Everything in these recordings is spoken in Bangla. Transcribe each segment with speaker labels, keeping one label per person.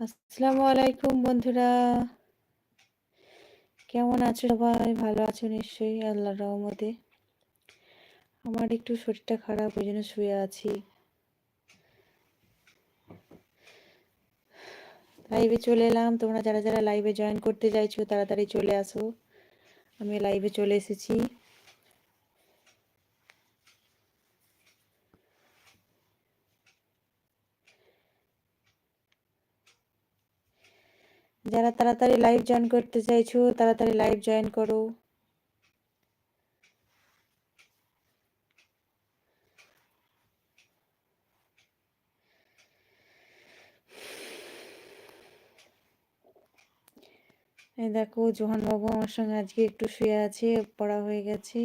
Speaker 1: আসসালামু আলাইকুম বন্ধুরা। কেমন আছো সবাই? ভালো আছো নিশ্চয়ই আল্লাহর রহমতে। আমার একটু শরীরটা খারাপ ওই জন্য শুয়ে আছি। লাইভে চলে এলাম। তোমরা যারা, যারা লাইভে জয়েন করতে চাইছো তাড়াতাড়ি চলে আসো। আমি লাইভে চলে এসেছি। যারা তাড়াতাড়ি লাইভ জয়েন করতে চাইছো, তাড়াতাড়ি লাইভ জয়েন করো। এই দেখো, জোহান বাবু আমার সঙ্গে আজকে একটু শুয়ে আছে, পড়া হয়ে গেছে।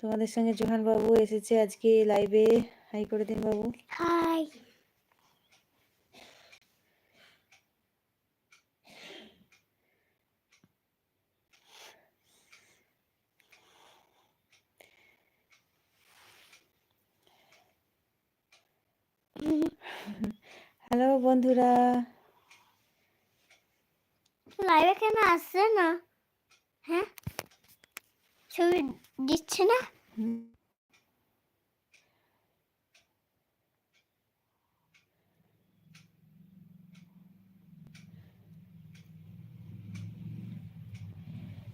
Speaker 1: তোমাদের সঙ্গে জোহান বাবু এসেছে আজকে লাইভে হাই করে দিন বাবু।
Speaker 2: হাই
Speaker 1: হ্যালো বন্ধুরা।
Speaker 2: লাইভে কেন আসছে না? হ্যাঁ? ছবি দিচ্ছে না?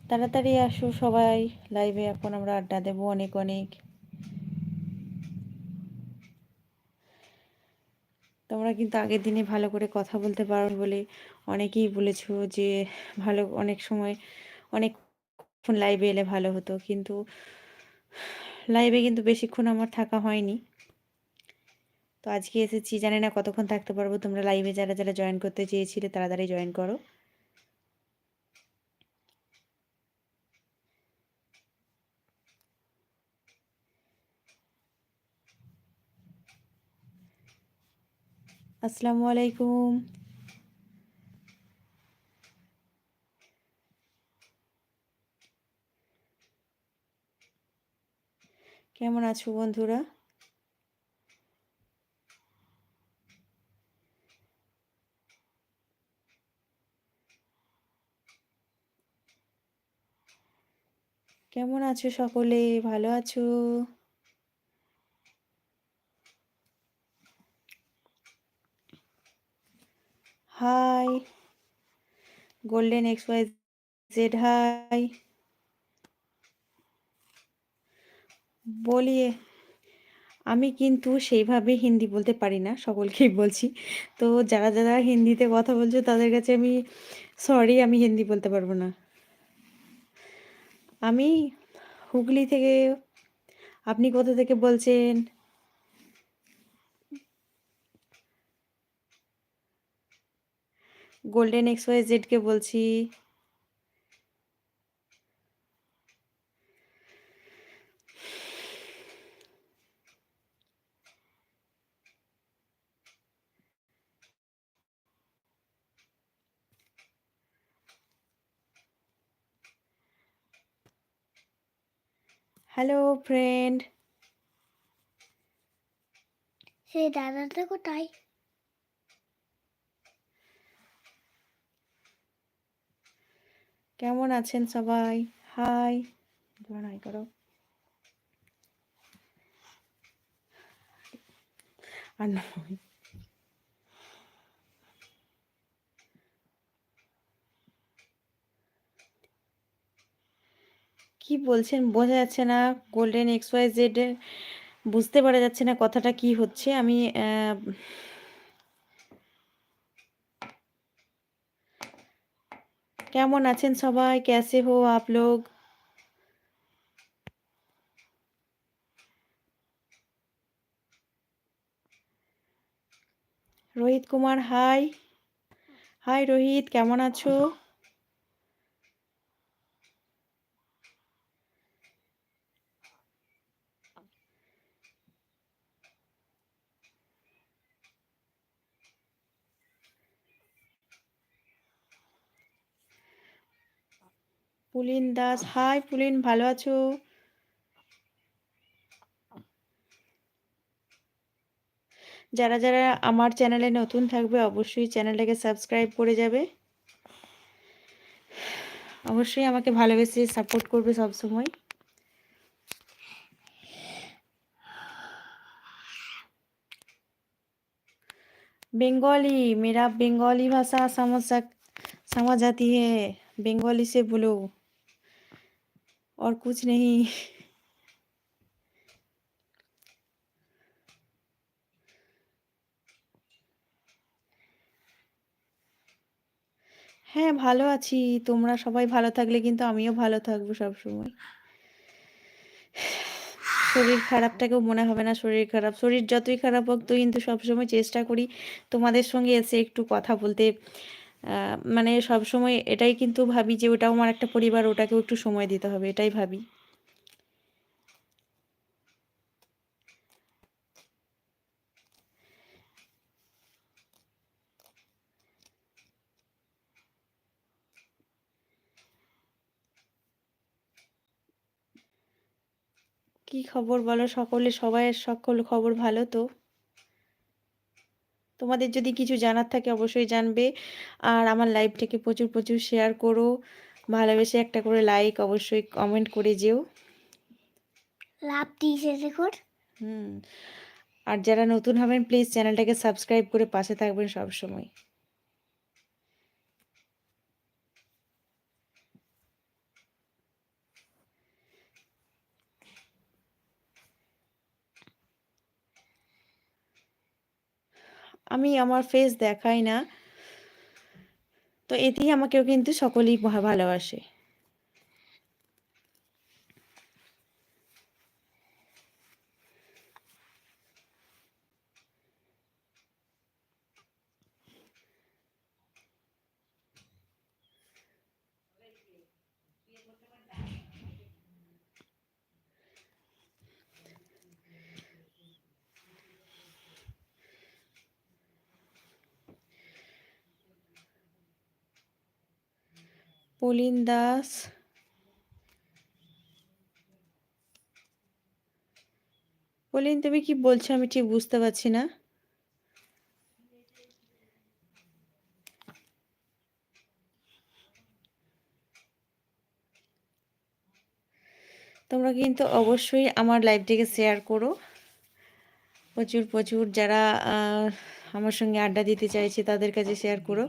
Speaker 1: তাড়াতাড়ি আসো সবাই। লাইভে এখন আমরা আড্ডা দেবো অনেক অনেক। তোমরা কিন্তু আগের দিনে ভালো করে কথা বলতে পারো বলে অনেকেই বলেছ যে ভালো অনেক সময় অনেক ফোন লাইভে এলে ভালো হতো। কিন্তু লাইভে কিন্তু বেশিক্ষণ আমার থাকা হয়নি। তো আজকে এসেছি, জানি না কতক্ষণ থাকতে পারব। তোমরা লাইভে যারা যারা জয়েন করতে চেয়েছিলে তাড়াতাড়ি জয়েন করো। আসসালামু আলাইকুম। কেমন আছো বন্ধুরা? কেমন আছো সকলে? ভালো আছো? Hi, golden X Y Z hi. বলিয়ে আমি কিন্তু সেইভাবে হিন্দি বলতে পারি না, সকলকেই বলছি। তো যারা যারা হিন্দিতে কথা বলছো, তাদের কাছে আমি সরি আমি হিন্দি বলতে পারব না। আমি হুগলি থেকে, আপনি কোথা থেকে বলছেন? গোল্ডেন এক্স ওয়াই জেডকে বলছি। হ্যালো ফ্রেন্ড
Speaker 2: সেই দাদাটা কোথায়?
Speaker 1: কেমন আছেন সবাই? হাই। হাই করো। আর কি বলছেন? বোঝা যাচ্ছে না। গোল্ডেন এক্স ওয়াই জেড বুঝতে পারা যাচ্ছে না কথাটা কি হচ্ছে। আমি কেমন আছেন সবাই? কেসে হো আপ লোক রোহিত কুমার হাই হাই রোহিত কেমন আছো? পুলিন দাস হাই পুলিন ভালো আছো যারা যারা আমার চ্যানেলে নতুন থাকবে অবশ্যই চ্যানেলটাকে সাবস্ক্রাইব করে যাবে অবশ্যই আমাকে ভালোবেসে সাপোর্ট করবে সব সময় बंगाली मेरा बंगाली भाषा समझ सक समझ आती है बंगाली से बोलो और कुछ नहीं হ্যাঁ ভালো আছি তোমরা সবাই ভালো থাকলে কিন্তু আমিও ভালো থাকবো সব সময় শরীর খারাপটাকেও মনে হবে না শরীর খারাপ শরীর যতই খারাপ হোক তো কিন্তু সবসময় চেষ্টা করি তোমাদের সঙ্গে এসে একটু কথা বলতে মানে সবসময় এটাই কিন্তু ভাবি যে ওটাও আমার একটা পরিবার, ওটাকেও একটু সময় দিতে হবে, এটাই ভাবি। কি খবর বলো সকলে? সবাই সকল খবর ভালো তো? তোমাদের যদি কিছু জানার থাকে অবশ্যই জানবে। আর আমার লাইভটাকে প্রচুর প্রচুর শেয়ার করো। ভালোবেসে একটা করে লাইক অবশ্যই কমেন্ট করে যেও।
Speaker 2: লাভ দিয়েছে দেখুন।
Speaker 1: হুম। আর যারা নতুন হবেন প্লিজ চ্যানেলটাকে সাবস্ক্রাইব করে পাশে থাকবেন সব আমি আমার ফেস দেখাই না। তো এতেই আমাকেও কিন্তু সকলেই ভালোবাসে। পলিন দাস পলিন তুমি কি বলছো? আমি ঠিক বুঝতে পারছি না। তোমরা কিন্তু অবশ্যই আমার লাইভটিকে শেয়ার করো। প্রচুর প্রচুর যারা আমার সঙ্গে আড্ডা দিতে চাইছে তাদের কাছে শেয়ার করো।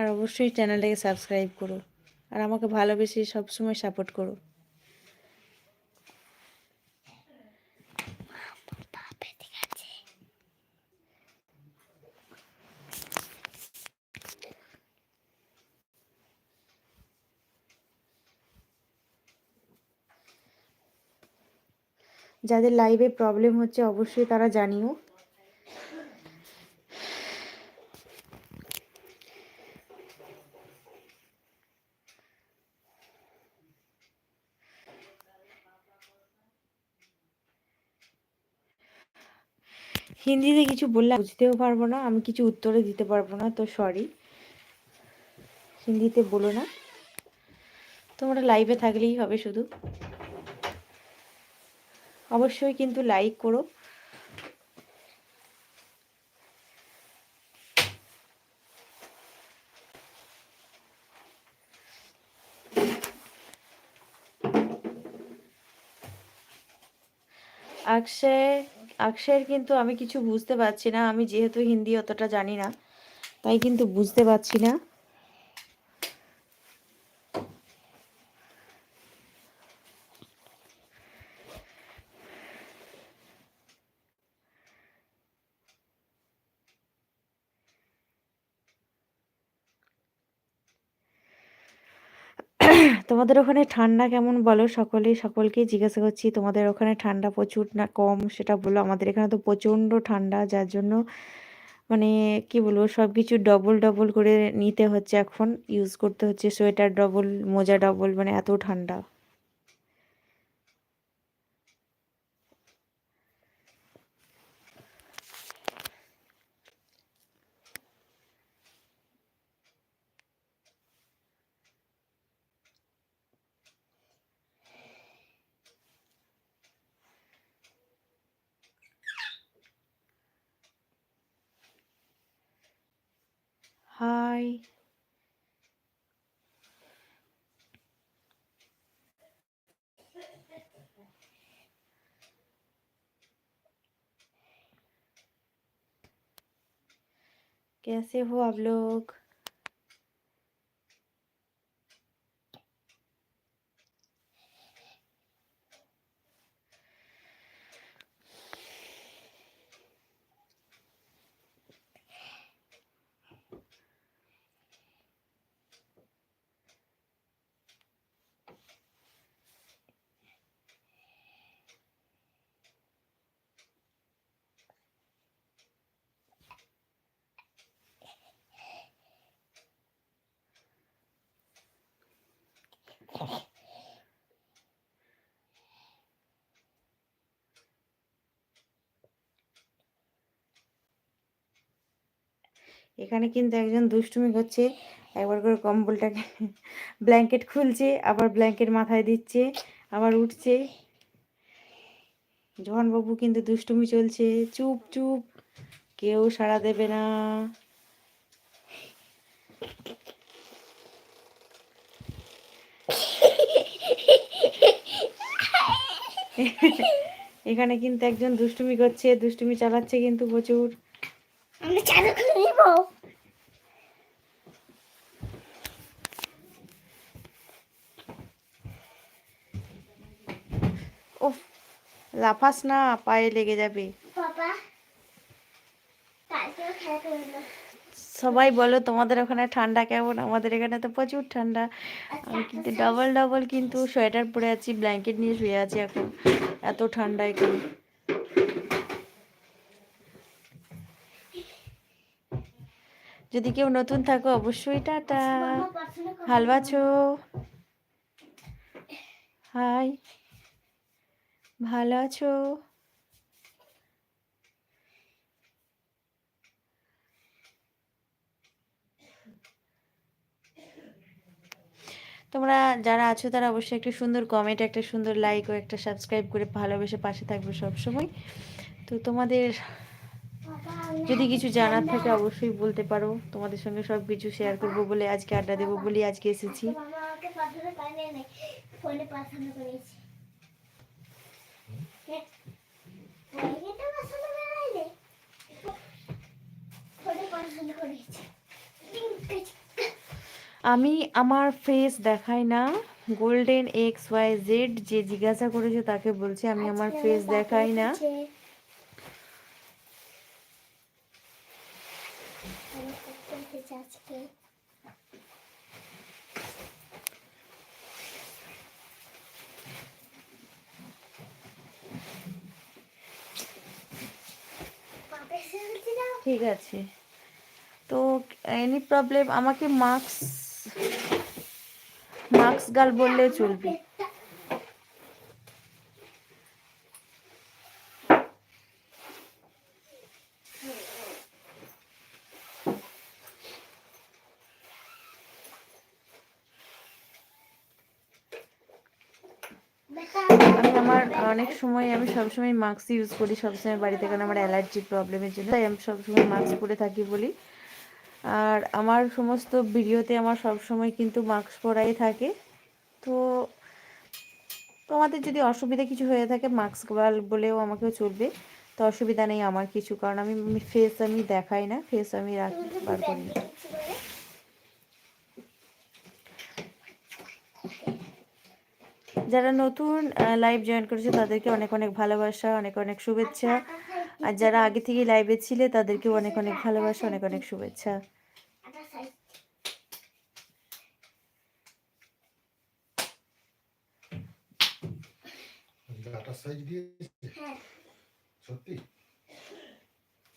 Speaker 1: আর অবশ্যই চ্যানেলটাকে সাবস্ক্রাইব করো। আর আমাকে ভালোবেসে সবসময় সাপোর্ট করো। যাদের লাইভে প্রবলেম হচ্ছে, অবশ্যই তারা জানিও। হিন্দিতে কিছু বললে বুঝতেও পারব না, আমি কিছু উত্তরে দিতে পারব না, তো সরি হিন্দিতে বলো না। তোমরা লাইভে থাকলেই হবে শুধু। অবশ্যই কিন্তু লাইক করো। অক্ষয় অক্ষয়ের কিন্তু আমি কিছু বুঝতে পারছি না। আমি যেহেতু হিন্দি অতটা জানি না, তাই কিন্তু বুঝতে পারছি না। তোমাদের ওখানে ঠান্ডা কেমন বলো? সকলেই সকলকেই জিজ্ঞাসা করছি, তোমাদের ওখানে ঠান্ডা প্রচুর না কম? সেটা বলো, আমাদের এখানে তো প্রচণ্ড ঠান্ডা, যার জন্য মানে কি বলব সব কিছু ডবল ডবল করে নিতে হচ্ছে এখন ইউজ করতে হচ্ছে সোয়েটার ডবল মোজা ডবল মানে এত ঠান্ডা। হাই कैसे हो आप लोग? এখানে কিন্তু একজন দুষ্টুমি করছে। একবার করে কম্বলটাকে ব্ল্যাঙ্কেট খুলছে, আবার ব্ল্যাঙ্কেট মাথায় দিচ্ছে, আবার উঠছে। জোহানবাবু কিন্তু দুষ্টুমি চলছে। চুপ চুপ, কেউ সাড়া দেবে না। এখানে কিন্তু একজন দুষ্টুমি করছে, দুষ্টুমি চালাচ্ছে কিন্তু প্রচুর। ওফ লাফাস না পায়ে লেগে যাবে। সবাই বলো তোমাদের ওখানে ঠান্ডা কেমন? আমাদের এখানে তো প্রচুর ঠান্ডা। আমি কিন্তু ডবল ডবল কিন্তু সোয়েটার পরে আছি ব্ল্যাঙ্কেট নিয়ে শুয়ে আছি এখন। এত ঠান্ডা এখানে। যদি কেউ নতুন থাকো, অবশ্যই টাটা। ভালো হাই। ভালো আছো? তোমরা যারা আছো, তারা অবশ্যই একটা সুন্দর কমেন্ট একটা সুন্দর লাইক ও একটা সাবস্ক্রাইব করে ভালোবেসে পাশে থাকবে সব সময় তো তোমাদের যদি কিছু জানার থাকে অবশ্যই বলতে পারো। তোমাদের সঙ্গে সব কিছু শেয়ার করব বলে আজকে আড্ডা দেবো বলে আজকে এসেছি। আমি আমার ফেস দেখাই না। গোল্ডেন এক্স ওয়াই জেড যে জিজ্ঞাসা করেছে তাকে বলছি আমি আমার ফেস দেখাই না।
Speaker 2: আজকে
Speaker 1: ঠিক আছে। তো এনি প্রবলেম আমাকে মাস্ক মাস্ক গাল বললে চলবে
Speaker 2: বেটা
Speaker 1: আমি আমার অনেক সময় আমি সবসময় মাস্ক ইউজ করি, সবসময় বাড়িতে, কারণ আমার অ্যালার্জির প্রবলেমের জন্য। তাই আমি সবসময় মাস্ক পরে থাকি বলি। আর আমার সমস্ত ভিডিওতে আমার সবসময় কিন্তু মাস্ক পরাই থাকে। তো তোমাদের যদি অসুবিধা কিছু হয়ে থাকে মাস্ক বাল বলেও আমাকেও চলবে। তো অসুবিধা নেই আমার কিছু, কারণ আমি ফেস আমি দেখাই না ফেস আমি রাখ বার করি না। যারা নতুন লাইভ জয়েন করেছে তাদেরকে অনেক অনেক ভালোবাসা অনেক অনেক শুভেচ্ছা। আর যারা আগে থেকে লাইভে ছিলে তাদেরকেও অনেক অনেক ভালোবাসা অনেক অনেক শুভেচ্ছা।
Speaker 2: আটা সাইজ
Speaker 3: আটার সাইজ দিয়েছে? সত্যি?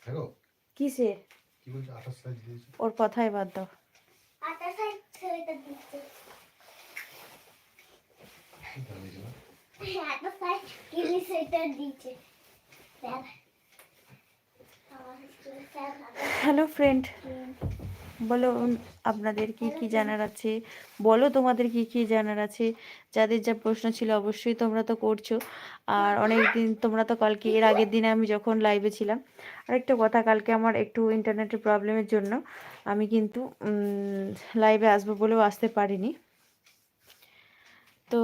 Speaker 3: গো
Speaker 1: কিসের
Speaker 3: কি বলছে? আটার সাইজ দিয়েছে?
Speaker 1: ওর কথাই বাদ দাও। হ্যালো ফ্রেন্ড বলো আপনাদের কি কি জানার আছে? বলো তোমাদের কি কি জানার আছে? যাদের যা প্রশ্ন ছিল অবশ্যই তোমরা তো করছ। আর অনেক দিন তোমরা তো কালকে এর আগের দিনে আমি যখন লাইভে ছিলাম আরেকটা কথা কালকে আমার একটু ইন্টারনেটের প্রবলেমের জন্য আমি কিন্তু লাইভে আসব বলেও আসতে পারিনি। তো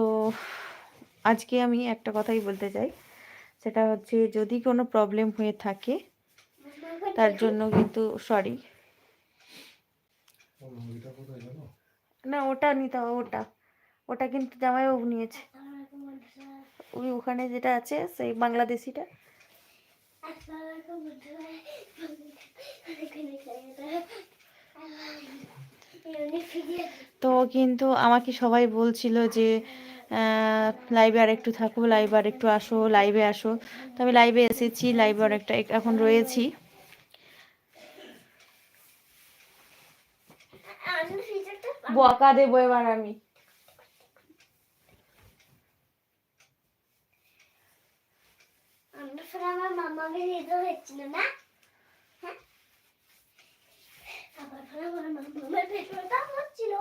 Speaker 1: আজকে আমি একটা কথাই বলতে চাই। সেটা হচ্ছে যদি কোনো প্রবলেম হয়ে থাকে তার জন্য কিন্তু সরি না ওটা নিতে হবে ওটা। ওটা কিন্তু জামাইবাবু নিয়েছে। ওই ওখানে যেটা আছে সেই বাংলাদেশিটা।
Speaker 2: আসসালামাইকুম বন্ধুরা।
Speaker 1: তো কিন্তু আমাকে সবাই বলছিল যে লাইভে আর একটু থাকো লাইভে আর একটু আসো লাইভে আসো। তো আমি লাইভে এসেছি লাইভে অনেকটা এখন রয়েছি। বকা দেবো এবার আমি।
Speaker 2: আমরা মামাকে দিতে হচ্ছিল না হ্যাঁ আবার ফের আমার মামার পেট্রোলটা হচ্ছিল।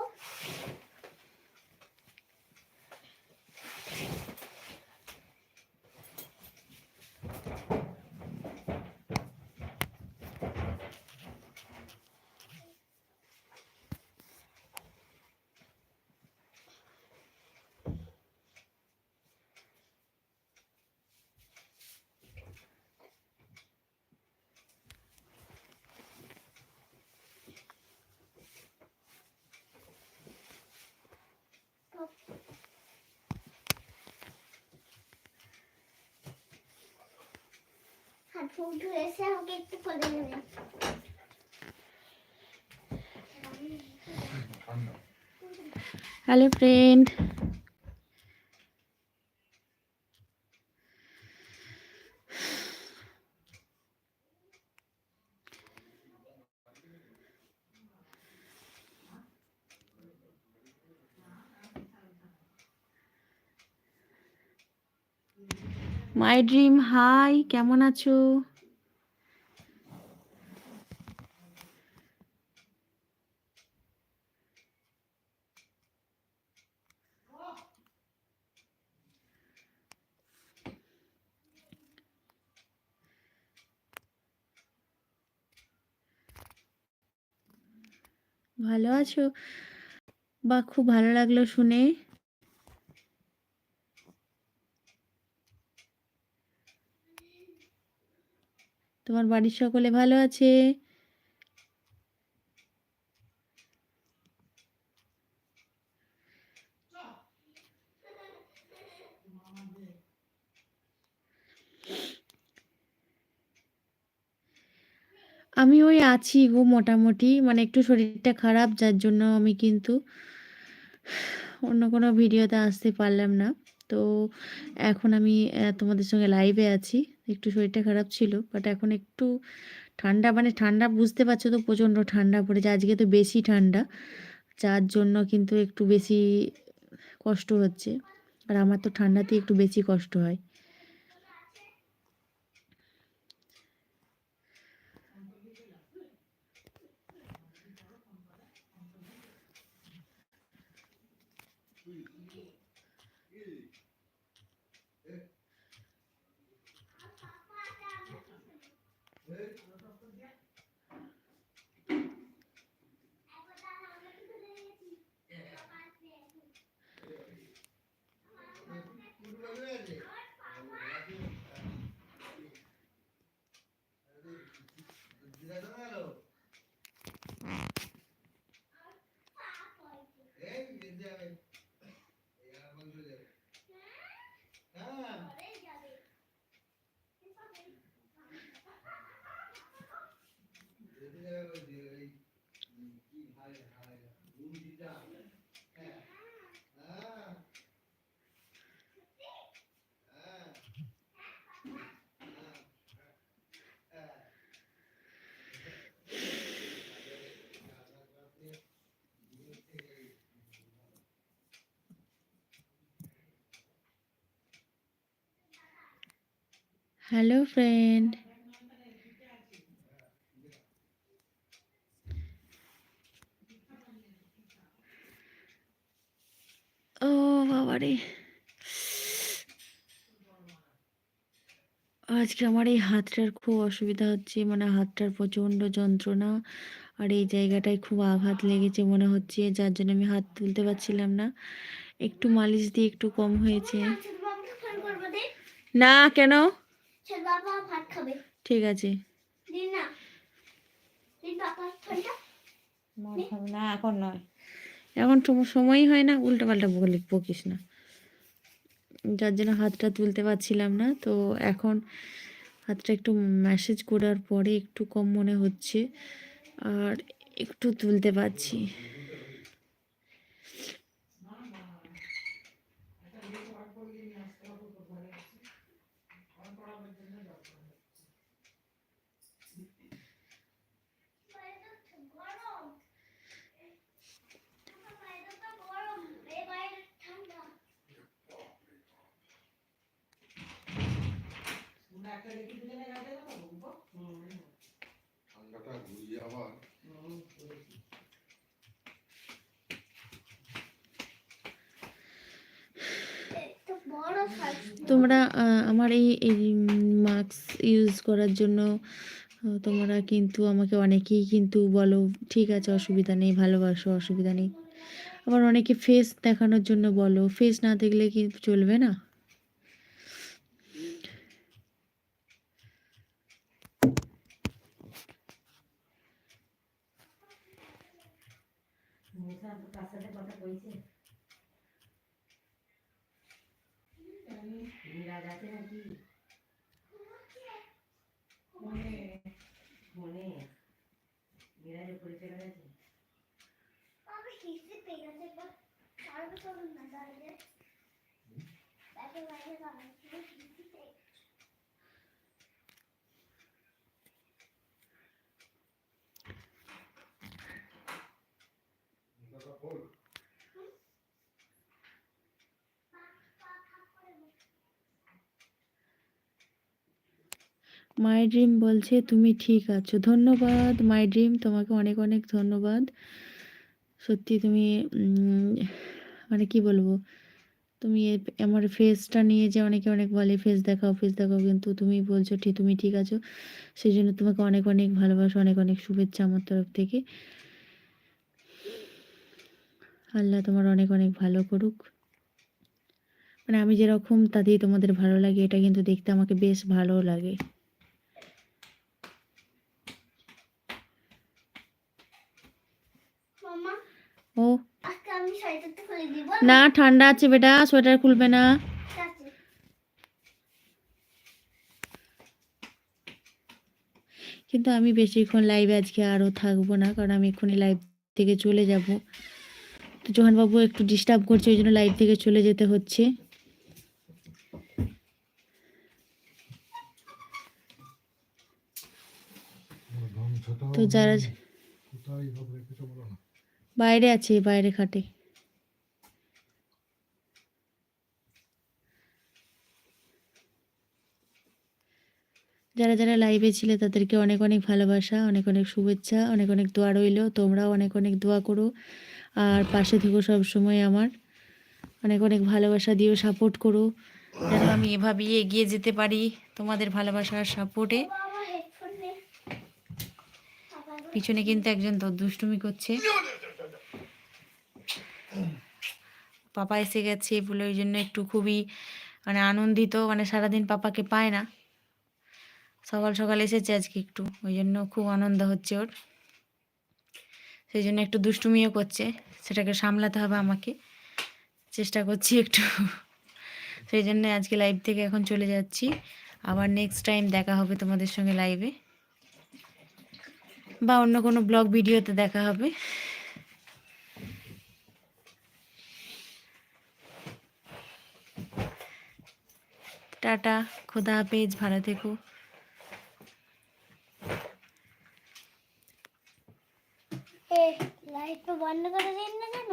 Speaker 2: হাত মুখ ধুয়ে এসে আমাকে একটু নেবেন
Speaker 1: hello friend my dream hi কেমন আছো? ভালো আছো? বা খুব ভালো লাগল শুনে। তোমার বাড়ির সকলে ভালো আছে? আমি ওই আছি গো মোটামুটি মানে একটু শরীরটা খারাপ, যার জন্য আমি কিন্তু অন্য কোনো ভিডিওতে আসতে পারলাম না। তো এখন আমি তোমাদের সঙ্গে লাইভে আছি। একটু শরীরটা খারাপ ছিল বাট এখন একটু ঠান্ডা মানে ঠান্ডা বুঝতে পারছ তো প্রচণ্ড ঠান্ডা পড়েছে, আজকে তো বেশি ঠান্ডা, যার জন্য কিন্তু একটু বেশি কষ্ট হচ্ছে, আর আমার তো ঠান্ডাতে একটু বেশি কষ্ট হয়। হ্যালো ফ্রেন্ড ও বাবারে। আজকে আমার এই হাতটার খুব অসুবিধা হচ্ছে মানে হাতটার প্রচণ্ড যন্ত্রণা আর এই জায়গাটায় খুব আঘাত লেগেছে মনে হচ্ছে যার জন্য আমি হাত তুলতে পারছিলাম না। একটু মালিশ দিয়ে একটু কম হয়েছে।
Speaker 2: না, দিন।
Speaker 1: না কেন?
Speaker 2: বাবা ভাত খাবে।
Speaker 1: ঠিক আছে।
Speaker 2: দিন না দিন বাবার
Speaker 1: না। এখন নয়। এখন সময়ই হয় না উল্টো পাল্টা বলে বকিস না। যার জন্য হাতটা তুলতে পারছিলাম না তো এখন হাতটা একটু ম্যাসেজ করার পরে একটু কম মনে হচ্ছে আর একটু তুলতে পারছি
Speaker 2: বাইরে তো গরম বাইরে তো গরম এই বাইরে ঠান্ডা
Speaker 3: ঠান্ডাটা ঘুরিয়ে আবার
Speaker 2: একটু বড় সাইজ
Speaker 1: তোমরা আমার এই এই মাস্ক ইউজ করার জন্য তোমরা কিন্তু আমাকে অনেকেই কিন্তু বলো, ঠিক আছে, অসুবিধা নেই, ভালোবাসো, অসুবিধা নেই। আবার অনেকে ফেস দেখানোর জন্য বলো ফেস না দেখলে কি চলবে না?
Speaker 2: আমি হিসে পেয়ে গেছে এবার পারবে চলুন না দাঁড়িয়ে ব্যাগে বাইরে দাঁড়াচ্ছি হিসে পেয়ে গেছে।
Speaker 3: ঠান্ডাটা খোল
Speaker 1: মাই ড্রিম বলছে, তুমি ঠিক আছো। ধন্যবাদ মাই ড্রিম তোমাকে অনেক অনেক ধন্যবাদ। সত্যি তুমি মানে কি বলব, তুমি আমার ফেসটা নিয়ে যে অনেকে অনেক বলে ফেস দেখাও ফেস দেখাও। কিন্তু তুমি বলছো, ঠিক, তুমি ঠিক আছো। সেই জন্য তোমাকে অনেক অনেক ভালোবাসা, অনেক অনেক শুভেচ্ছা আমার তরফ থেকে। আল্লাহ তোমার অনেক অনেক ভালো করুক। মানে আমি যেরকম, তাতেই তোমাদের ভালো লাগে, এটা কিন্তু দেখতে আমাকে বেশ ভালো লাগে। ও। না ঠান্ডা আছে বেটা সোয়েটার খুলবে না। কিন্তু আমি বেশিক্ষণ লাইভে আজকে আরও থাকব না কারণ আমি এক্ষুনি লাইভ থেকে চলে যাব। তো জোহানবাবু একটু ডিস্টার্ব করছে ওই জন্য লাইভ থেকে চলে যেতে হচ্ছে। তো যারা বাইরে আছে বাইরে খাটে। যারা যারা লাইভে ছিলে, তাদেরকে অনেক অনেক ভালোবাসা, অনেক অনেক শুভেচ্ছা, অনেক অনেক দোয়া রইল। তোমরাও অনেক অনেক দোয়া করো। আর পাশে থেকো সব সময় আমার। অনেক অনেক ভালোবাসা দিও সাপোর্ট করো। যেন আমি এভাবেই এগিয়ে যেতে পারি তোমাদের সাপোর্টে
Speaker 2: হেডফোন নে আবার
Speaker 1: পিছনে কিন্তু একজন দুষ্টুমি করছে। পাপা এসে গেছে বলে ওই জন্য একটু খুবই মানে আনন্দিত মানে সারাদিন পাপাকে পায় না। সকাল সকাল এসেছে আজকে একটু, ওই জন্য খুব আনন্দ হচ্ছে ওর। সেই জন্য একটু দুষ্টুমিও করছে, সেটাকে সামলাতে হবে আমাকে। চেষ্টা করছি একটু। সেই জন্য আজকে লাইভ থেকে এখন চলে যাচ্ছি। আবার নেক্সট টাইম দেখা হবে তোমাদের সঙ্গে লাইভে বা অন্য কোনো ব্লগ ভিডিওতে দেখা হবে। টাটা খোদা পেজ ভালো থেকো।
Speaker 2: লাইট তো বন্ধ করে দিন না কেন?